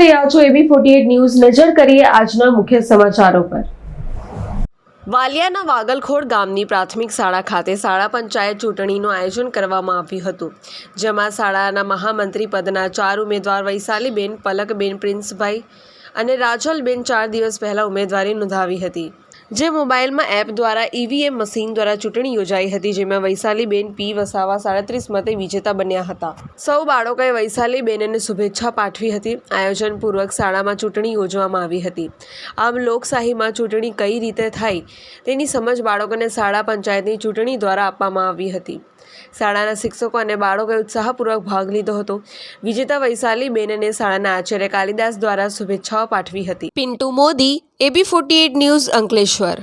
રહ્યા છો એબી forty news. નજર કરીએ આજના મુખ્ય સમાચારો પર. વાલિયાના વાગલખોડ ગામની પ્રાથમિક શાળા ખાતે શાળા પંચાયત ચૂંટણીનું આયોજન કરવામાં આવ્યું હતું, જેમાં શાળાના મહામંત્રી પદના ચાર ઉમેદવાર વૈશાલીબેન, પલકબેન, પ્રિન્સભાઈ અને રાજલબેન ચાર દિવસ પહેલા ઉમેદવારી નોંધાવી હતી. જે મોબાઈલમાં એપ દ્વારા ઈવીએમ મશીન દ્વારા ચૂંટણી યોજાઈ હતી, જેમાં વૈશાલીબેન પી વસાવા સાડત્રીસ મતે વિજેતા બન્યા હતા. સૌ બાળકોએ વૈશાલીબેનને શુભેચ્છા પાઠવી હતી. આયોજનપૂર્વક શાળામાં ચૂંટણી યોજવામાં આવી હતી. આમ લોકશાહીમાં ચૂંટણી કઈ રીતે થાય, તેની સમજ બાળકોને શાળા પંચાયતની ચૂંટણી દ્વારા આપવામાં આવી હતી. શાળાના શિક્ષકો અને બાળકોએ ઉત્સાહપૂર્વક ભાગ લીધો હતો. વિજેતા વૈશાલી બેનને શાળાના આચાર્ય કાલિદાસ દ્વારા શુભેચ્છાઓ પાઠવી હતી. Pintu Modi, AB forty news Ankleshwar. ईश्वर